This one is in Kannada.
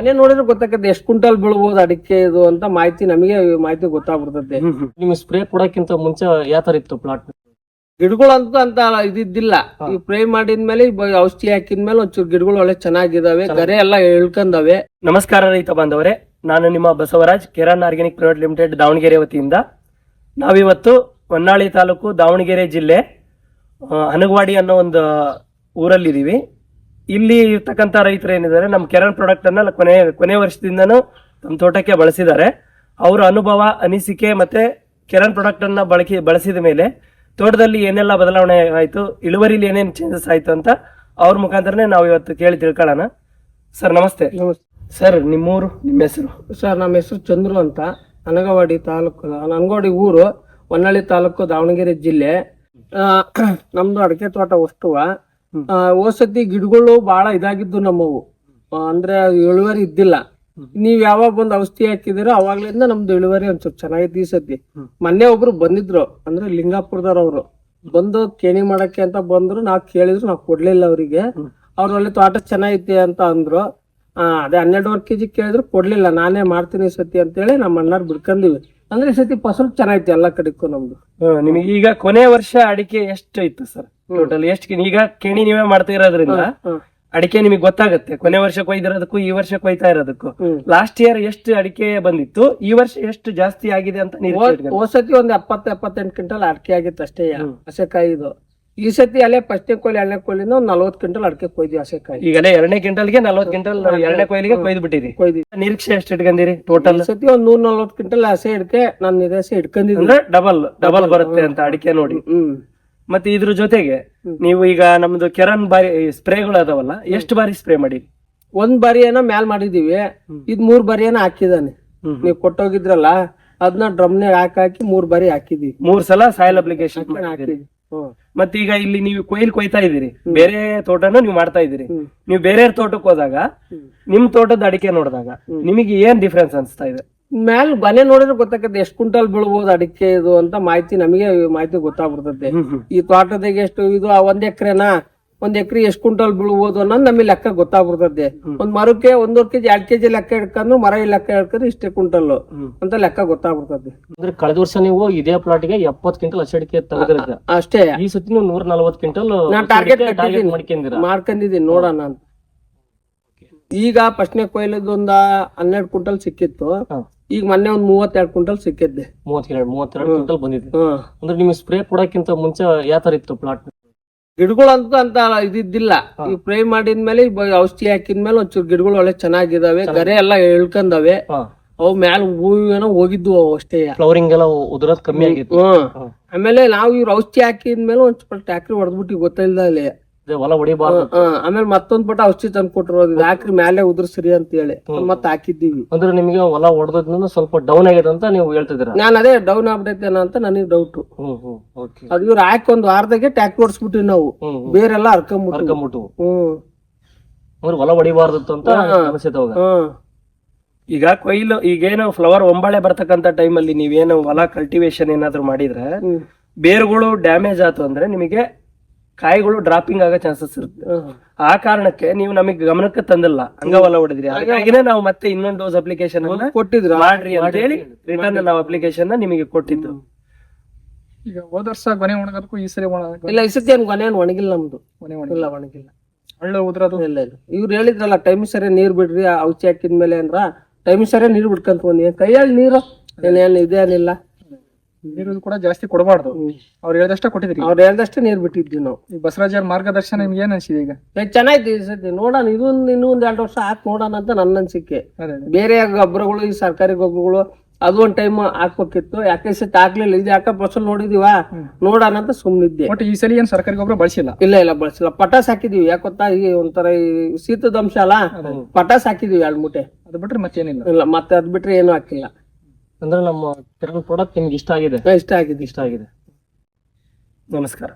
ಮನೆ ನೋಡಿದ್ರೆ ಗೊತ್ತಾಗತ್ತೆ ಎಷ್ಟು ಕ್ವಿಂಟಲ್ ಬೀಳ್ಬೋದು ಅಡಿಕೆ ಇದು ಅಂತ ಮಾಹಿತಿ ನಮಗೆ ಮಾಹಿತಿ ಗೊತ್ತಾಗ್ಬಿಡ್ತದೆ ನಿಮ್ಗೆ ಸ್ಪ್ರೇ ಕೊಡಕ್ಕಿಂತ ಮುಂಚೆ ಯಾವ ತರ ಇತ್ತು ಪ್ಲಾಟ್ ಗಿಡಗಳಂತೂ ಅಂತ ಇದಿದ್ದಿಲ್ಲ. ಈ ಪ್ರೇ ಮಾಡಿದ್ಮೇಲೆ ಔಷಧಿ ಹಾಕಿದ್ಮೇಲೆ ಒಂಚೂರು ಗಿಡಗಳು ಒಳ್ಳೆ ಚೆನ್ನಾಗಿದಾವೆ ಕರೆ ಎಲ್ಲ ಇಳ್ಕೊಂಡವೆ ನಮಸ್ಕಾರ ರೈತ ಬಾಂಧವರೇ ನಾನು ನಿಮ್ಮ Basavaraj Keran organic private limited Davanagere ವತಿಯಿಂದ. ನಾವಿವತ್ತು ಹೊನ್ನಾಳಿ ತಾಲೂಕು ದಾವಣಗೆರೆ ಜಿಲ್ಲೆ ಆ, ಹನಗವಾಡಿ ಅನ್ನೋ ಒಂದು ಊರಲ್ಲಿದ್ದೀವಿ. ಇಲ್ಲಿ ಇರ್ತಕ್ಕಂಥ ರೈತರು ಏನಿದ್ದಾರೆ ನಮ್ಮ ಕೆರನ್ ಪ್ರಾಡಕ್ಟ್ ಅನ್ನ ಕೊನೆ ಕೊನೆ ವರ್ಷದಿಂದನೂ ತಮ್ಮ ತೋಟಕ್ಕೆ ಬಳಸಿದ್ದಾರೆ. ಅವರ ಅನುಭವ ಅನಿಸಿಕೆ ಮತ್ತೆ ಕೆರನ್ ಪ್ರಾಡಕ್ಟ್ ಅನ್ನ ಬಳಕೆ ಬಳಸಿದ ಮೇಲೆ ತೋಟದಲ್ಲಿ ಏನೆಲ್ಲ ಬದಲಾವಣೆ ಆಯಿತು ಇಳುವರಿಲಿ ಏನೇನು ಚೇಂಜಸ್ ಆಯಿತು ಅಂತ ಅವ್ರ ಮುಖಾಂತರನೇ ನಾವು ಇವತ್ತು ಕೇಳಿ ತಿಳ್ಕೊಳ್ಳೋಣ. ಸರ್ ನಮಸ್ತೆ. ಸರ್ ನಿಮ್ಮೂರು ನಿಮ್ಮ ಹೆಸರು? ಸರ್ ನಮ್ಮ ಹೆಸರು ಚಂದ್ರು ಅಂತ. ಅನಗವಾಡಿ ತಾಲೂಕು ಅನಗವಾಡಿ ಊರು ಹೊನ್ನಳ್ಳಿ ತಾಲೂಕು ದಾವಣಗೆರೆ ಜಿಲ್ಲೆ. ನಮ್ಮದು ನಮ್ದು ಅಡಿಕೆ ತೋಟ ವಸ್ತುವ. ಹೋದ್ ಸತಿ ಗಿಡಗಳು ಬಹಳ ಇದಾಗಿದ್ದು ನಮ್ಮವು. ಅಂದ್ರೆ ಇಳುವರಿ ಇದ್ದಿಲ್ಲ. ನೀವ್ ಯಾವಾಗ ಬಂದು ಔಷಧಿ ಹಾಕಿದಿರೋ ಅವಾಗ್ಲಿಂದ ನಮ್ದು ಇಳುವರಿ ಒಂದ್ ಚೆನ್ನಾಗಿತ್ತು ಈ ಸತಿ. ಮೊನ್ನೆ ಒಬ್ರು ಬಂದಿದ್ರು ಅಂದ್ರೆ ಲಿಂಗಾಪುರದವ್ರವ್ರು ಬಂದು ಕೇಣಿ ಮಾಡಕ್ಕೆ ಅಂತ ಬಂದ್ರು ನಾವ್ ಕೇಳಿದ್ರು ನಾವ್ ಕೊಡ್ಲಿಲ್ಲ ಅವರಿಗೆ. ಅವ್ರ ಒಳ್ಳೆ ತೋಟ ಚೆನ್ನಾಗೈತಿ ಅಂತ ಅಂದ್ರು. ಆ, ಅದೇ ಹನ್ನೆರಡುವರೆ ಕೆಜಿ ಕೇಳಿದ್ರು ಕೊಡ್ಲಿಲ್ಲ ನಾನೇ ಮಾಡ್ತೀನಿ ಈ ಸತಿ ಅಂತೇಳಿ ನಮ್ಮ ಅಣ್ಣಾರ್ ಬಿಡ್ಕೊಂಡಿವಿ ಅಂದ್ರೆ ಈ ಸತಿ ಫಸಲು ಚೆನ್ನಾಗಿತ್ತು ಎಲ್ಲಾ ಕಡೆಗೂ ನಮ್ದು. ನಿಮಗೆ ಈಗ ಕೊನೆ ವರ್ಷ ಅಡಿಕೆ ಎಷ್ಟು ಇತ್ತು ಸರ್? ಟೋಟಲ್ ಎಷ್ಟು ಈಗ ಕೆಣಿ ನೀವೇ ಮಾಡ್ತಾ ಇರೋದ್ರಿಂದ ಅಡಿಕೆ ನಿಮಗೆ ಗೊತ್ತಾಗುತ್ತೆ. ಕೊನೆ ವರ್ಷ ಕೊಯ್ದಿರೋದಕ್ಕೂ ಈ ವರ್ಷ ಕೊಯ್ತಾ ಇರೋದಕ್ಕೂ. ಲಾಸ್ಟ್ ಇಯರ್ ಎಷ್ಟು ಅಡಿಕೆ ಬಂದಿತ್ತು ಈ ವರ್ಷ ಎಷ್ಟು ಜಾಸ್ತಿ ಆಗಿದೆ ಅಂತ ನೀವು ಸತಿ ಒಂದ್ ಎಪ್ಪತ್ತ ಎಪ್ಪತ್ತೆಂಟು ಕ್ವಿಂಟಲ್ ಅಡಿಕೆ ಆಗಿತ್ತು ಅಷ್ಟೇ ಹಸೆಕಾಯಿ ಇದು ಈ ಸತಿ ಅಲ್ಲೇ ಫಸ್ಟ್ನೇ ಕೊಯ್ಲಿ ಎರಡನೇ ಕೊಯ್ಲಿಂದ ಒಂದ್ ನಲ್ವತ್ತು ಕ್ವಿಂಟಲ್ ಅಡಿಕೆ ಕೊಯ್ದಿ ಹಸೆಕಾಯಿ. ಈಗಲೇ ಎರಡನೇ ಕ್ವಿಂಟಲ್ಗೆ ನಲ್ವತ್ತು ಕ್ವಿಂಟಲ್ ಎರಡನೇ ಕೊಯ್ಲಿಗೆ ಕೊಯ್ದು ಬಿಟ್ಟಿರಿ ಕೊಯ್ದು ನಿರೀಕ್ಷೆ ಎಷ್ಟು ಇಟ್ಕೊಂಡಿರಿ ಟೋಟಲ್ ಸತಿ ಒಂದ್ ನೂರ್ ನಲ್ವತ್ತು ಕ್ವಿಂಟಲ್ ಹಸೆ ಇಡ್ಕೆ ನಾನು ಹಿಡ್ಕೊಂಡಿದ್ದೀನಿ. ಅಂದ್ರೆ ಡಬಲ್ ಡಬಲ್ ಬರುತ್ತೆ ಅಂತ ಅಡಿಕೆ ನೋಡಿ. ಹ್ಮ್. ಮತ್ತೆ ಇದ್ರ ಜೊತೆಗೆ ನೀವು ಈಗ ನಮ್ದು ಕೆರನ್ ಬಾರಿ ಸ್ಪ್ರೇಗಳು ಅದಾವಲ್ಲ ಎಷ್ಟು ಬಾರಿ ಸ್ಪ್ರೇ ಮಾಡಿ ಒಂದ್ ಬಾರಿ ಏನೋ ಮ್ಯಾಲ್ ಮಾಡಿದೀವಿ ಇದ್ ಮೂರ್ ಬಾರಿ ಏನೋ ಹಾಕಿದಾನೆ. ನೀವ್ ಕೊಟ್ಟೋಗಿದ್ರಲ್ಲ ಅದನ್ನ ಡ್ರಮ್ನಾಗ ಹಾಕಿ ಹಾಕಿ ಮೂರ್ ಬಾರಿ ಹಾಕಿದ್ವಿ. ಮೂರ್ ಸಲ ಸಾಯಿಲ್ ಅಪ್ಲಿಕೇಶನ್ ಹಾಕಿದ್ವಿ. ಮತ್ತೆ ಈಗ ಇಲ್ಲಿ ನೀವು ಕೊಯ್ಲ್ ಕೊಯ್ತಾ ಇದೀರಿ ಬೇರೆ ತೋಟನ ನೀವು ಮಾಡ್ತಾ ಇದೀರಿ. ನೀವು ಬೇರೆ ತೋಟಕ್ಕೆ ಹೋದಾಗ ನಿಮ್ ತೋಟದ ಅಡಿಕೆ ನೋಡಿದಾಗ ನಿಮಗೆ ಏನ್ ಡಿಫ್ರೆನ್ಸ್ ಅನ್ಸ್ತಾ ಇದೆ? ಮ್ಯಾಲ್ ಮನೆ ನೋಡಿದ್ರೆ ಗೊತ್ತಾಗತ್ತೆ ಎಷ್ಟು ಕ್ವಿಂಟಲ್ ಬೀಳ್ಬೋದು ಅಡಿಕೆ ಇದು ಅಂತ ಮಾಹಿತಿ ನಮಗೆ ಮಾಹಿತಿ ಗೊತ್ತಾಗ್ಬಿಡ್ತದೆ ಈ ತೋಟದಾಗ ಎಷ್ಟು ಇದು ಆ ಒಂದ್ ಎಕರೆನಾ? ಒಂದ್ ಎಕರೆ ಎಷ್ಟು ಕ್ವಿಂಟಲ್ ಬೀಳ್ಬೋದು ಅನ್ನೋದು ನಮಗೆ ಲೆಕ್ಕ ಗೊತ್ತಾಗ್ಬಿಡ್ತದೆ ಒಂದ್ ಮರಕ್ಕೆ ಒಂದೂವರೆ ಕೆಜಿ ಎರಡ್ ಕೆಜಿ ಲೆಕ್ಕ ಹಿಡ್ಕೊಂಡು ಮರ ಲೆಕ್ಕ ಹಿಡ್ಕೊಂಡು ಇಷ್ಟೇ ಕ್ವಿಂಟಲ್ ಅಂತ ಲೆಕ್ಕ ಗೊತ್ತಾಗ್ಬಿಡ್ತದೆ ಅಂದ್ರೆ ಕಳೆದ ವರ್ಷ ನೀವು ಇದೇ ಪ್ಲಾಟ್ಗೆ ಎಪ್ಪತ್ ಕ್ವಿಂಟಲ್ ಹಸಿಡಿಕೆ ತೆಗೆದಿರ ಅಷ್ಟೇ. ಈ ಸತಿ ನೀವು ನೂರ ನಲ್ವತ್ ಕ್ವಿಂಟಲ್ ಟಾರ್ಗೆಟ್ ಮಾಡ್ಕೊಂಡಿದ್ದೀನಿ ನೋಡೋಣ ಅಂತ. ಈಗ ಫಸ್ಟ್ನೇ ಕೊಯ್ಲದ ಒಂದ ಹನ್ನೆರಡು ಕ್ವಿಂಟಲ್ ಸಿಕ್ಕಿತ್ತು. ಈಗ ಮೊನ್ನೆ ಒಂದ್ ಮೂವತ್ತೆರಡು ಕ್ವಿಂಟಲ್ ಸಿಕ್ಕಿದ್ದೆ. ಮೂವತ್ತೆರಡು ಮೂವತ್ತೆರಡು ಕ್ವಿಂಟಲ್ ಬಂದಿದೆ ಹ್ಮ್. ಅಂದ್ರೆ ನಿಮ್ಗೆ ಸ್ಪ್ರೇ ಕೊಡಕ್ಕಿಂತ ಮುಂಚೆ ಯಾವ ತರ ಇತ್ತು ಪ್ಲಾಟ್ ಗಿಡಗಳಂತೂ ಅಂತ ಇದಿದ್ದಿಲ್ಲ. ಈ ಸ್ಪ್ರೇ ಮಾಡಿದ್ಮೇಲೆ ಈ ಬ- ಔಷಧಿ ಹಾಕಿದ್ಮೇಲೆ ಒಂಚೂರು ಗಿಡಗಳು ಒಳ್ಳೆ ಚೆನ್ನಾಗಿದಾವೆ ಗರೆ ಎಲ್ಲ ಇಳ್ಕೊಂಡವೆ ಅವು ಮ್ಯಾಲ ಹೂವೇನೋ ಹೋಗಿದ್ವು ಅವು ಅಷ್ಟೇ. ಫ್ಲವರಿಂಗ್ ಎಲ್ಲ ಉದುರೋದ್ ಕಮ್ಮಿ ಆಗಿತ್ತು. ಹ್ಮ್ ಆಮೇಲೆ ನಾವು ಇವ್ರ ಔಷಧಿ ಹಾಕಿದ್ಮೇಲೆ ಒಂದ್ ಸ್ವಲ್ಪ ಟ್ಯಾಕ್ರಿ ಹೊಡೆದ್ಬಿಟ್ಟು ಗೊತ್ತಿಲ್ಲ ಅಲ್ಲಿ. ಹೊಲ ಹೊಡಿಬಾರ್ದು. ಆಮೇಲೆ ಮತ್ತೊಂದ್ ಪಟ ಔಷಧಿ ತಂದು ಕೊಟ್ರು ಯಾಕ್ರಿ ಮ್ಯಾಲೆ ಉದುರ್ಸ್ರಿ ಅಂತ ಹೇಳಿ. ಮತ್ತೆ ಹಾಕಿದ್ದೀವಿ. ಅಂದ್ರೆ ನಿಮಗೆ ಹೊಲ ಹೊಡೆದ್ರಿಂದ ಸ್ವಲ್ಪ ಡೌನ್ ಆಗಿದೆ ಅಂತ ನೀವು ಹೇಳ್ತಿದ್ದೀರಾ? ನಾನು ಅದೇ ಡೌನ್ ಆಗ್ಬಿಟ್ಟೈತೆ ಅಂತ ನನಗೆ ಡೌಟ್ ಅದು ಇವ್ರು ಹಾಕಿ ಒಂದ್ ವಾರದಾಗೆ ಟ್ಯಾಕ್ ಹೊಡ್ಸ್ಬಿಟ್ಟಿವಿ ನಾವು. ಬೇರೆಲ್ಲ ಹರ್ಕೊಂಬಿಟ್ಟು ಹ್ಮ್. ಅಂದ್ರೆ ಹೊಲ ಹೊಡಿಬಾರ್ದಿತ್ತು ಅಂತ ಅನಿಸುತ್ತೆ ಈಗ ಕೊಯ್ಲು ಈಗೇನು ಫ್ಲವರ್ ಒಂಬಾಳೆ ಬರ್ತಕ್ಕಂತ ಟೈಮಲ್ಲಿ ನೀವೇನು ಹೊಲ ಕಲ್ಟಿವೇಶನ್ ಏನಾದ್ರು ಮಾಡಿದ್ರೆ ಬೇರುಗಳು ಡ್ಯಾಮೇಜ್ ಆಯ್ತು ಅಂದ್ರೆ ನಿಮಗೆ ಕಾಯಿಗಳು ಡ್ರಾಪಿಂಗ್ ಆಗೋ ಚಾನ್ಸಸ್ ಇರುತ್ತೆ. ಆ ಕಾರಣಕ್ಕೆ ನೀವು ನಮಗೆ ಗಮನಕ್ಕೆ ತಂದಿಲ್ಲ. ಅಂಗವಲ್ಲ ಹೊಡೆದ್ರಿ. ಹಾಗಾಗಿನೇ ನಾವು ಮತ್ತೆ ಇನ್ನೊಂದು ಡೋಸ್ ಅಪ್ಲಿಕೇಶನ್ ಕೊಟ್ಟಿದ್ರು. ಮಾಡ್ರಿ ಅಂತ ಹೇಳಿ ರಿಟರ್ನ್ ನಾವು ಅಪ್ಲಿಕೇಶನ್ ನಿಮಗೆ ಕೊಟ್ಟಿದ್ದು. ಈಗ ಹೋದ ವರ್ಷ ಗೊನೆ ಒಣಗದಕ್ಕೂ ಈ ಸರಿ ಇಲ್ಲ ಈ ಸತಿ ಏನ್ ಒಣಗಿಲ್ಲ ನಮ್ದು. ಗೊನೆ ಒಣಗಿಲ್ಲ. ಒಣಗಿಲ್ಲ. ಹಳ್ಳ ಉದ್ರದು? ಇಲ್ಲ ಇಲ್ಲ. ಇವ್ರು ಹೇಳಿದ್ರಲ್ಲ ಟೈಮ್ ಸರಿ ನೀರ್ ಬಿಡ್ರಿ ಆ ಔಷಧಿ ಹಾಕಿದ್ಮೇಲೆ ಅಂದ್ರ ಟೈಮ್ ಸರಿ ನೀರ್ ಬಿಡ್ಕಂತ ಬಂದಿ ಕೈಯಲ್ಲಿ ನೀರು? ಏನೇನು ಇದೇನಿಲ್ಲ. ನೀರು ಕೂಡ ಜಾಸ್ತಿ ಕೊಡಬಾರ್ದು. ಅವ್ರು ಹೇಳ್ದಷ್ಟೇ ಕೊಟ್ಟಿದ್ರಿ. ಅವ್ರು ಹೇಳ್ದಷ್ಟೇ ನೀರ್ ಬಿಟ್ಟಿದ್ವಿ ನಾವು. ಈ ಬಸವರಾಜ್ ಮಾರ್ಗದರ್ಶನ ನಿಮ್ಗೆ ಏನ್ ಅನ್ಸಿದೆ ಈಗ? ಏ, ಚೆನ್ನಾಯ್ತು ಈ ಸತಿ ನೋಡೋಣ ಇದೊಂದು ಇನ್ನೂ ಒಂದ್ ಎರಡು ವರ್ಷ ಹಾಕಿ ನೋಡೋಣ ಅಂತ ನನ್ನ ಅನ್ಸಿಕೆ. ಅದೇ ಅದೇ. ಬೇರೆ ಗೊಬ್ಬರಗಳು ಈ ಸರ್ಕಾರಿ ಗೊಬ್ಬರಗಳು ಅದು ಒಂದ್ ಟೈಮ್ ಹಾಕ್ಬೇಕಿತ್ತು. ಯಾಕೆ ಸತ್ ಸತಿ ಹಾಕ್ಲಿಲ್ಲ? ಇದು ಯಾಕೆ ಫಸಲ್ ನೋಡಿದೀವ? ನೋಡೋಣ ಅಂತ ಸುಮ್ನಿದ್ದೆ. ಒಟ್ಟು ಈ ಸಲ ಏನ್ ಸರ್ಕಾರಿ ಗೊಬ್ಬರ ಬಳಸಿಲ್ಲ? ಇಲ್ಲ ಇಲ್ಲ ಬಳಸಿಲ್ಲ. ಪಟಾಸ್ ಹಾಕಿದೀವಿ. ಯಾಕೆ ಗೊತ್ತಾ? ಈ ಒಂಥರ ಈ ಶೀತದ ಅಂಶ ಅಲ್ಲ? ಪಟಾಸ್ ಹಾಕಿದೀವಿ ಎರಡ್ ಮೂಟೆ. ಅದು ಬಿಟ್ರೆ ಮತ್ತೇನಿಲ್ಲ. ಇಲ್ಲ ಮತ್ತೆ ಅದ್ ಬಿಟ್ರೆ ಏನು ಹಾಕಿಲ್ಲ. ಅಂದ್ರೆ ನಮ್ಮ ಕಿರಣ್ ಪ್ರಾಡಕ್ಟ್ ನಿಮ್ಗೆ ಇಷ್ಟ ಆಗಿದೆ? ಇಷ್ಟ ಆಗಿದೆ. ಇಷ್ಟ ಆಗಿದೆ. ನಮಸ್ಕಾರ.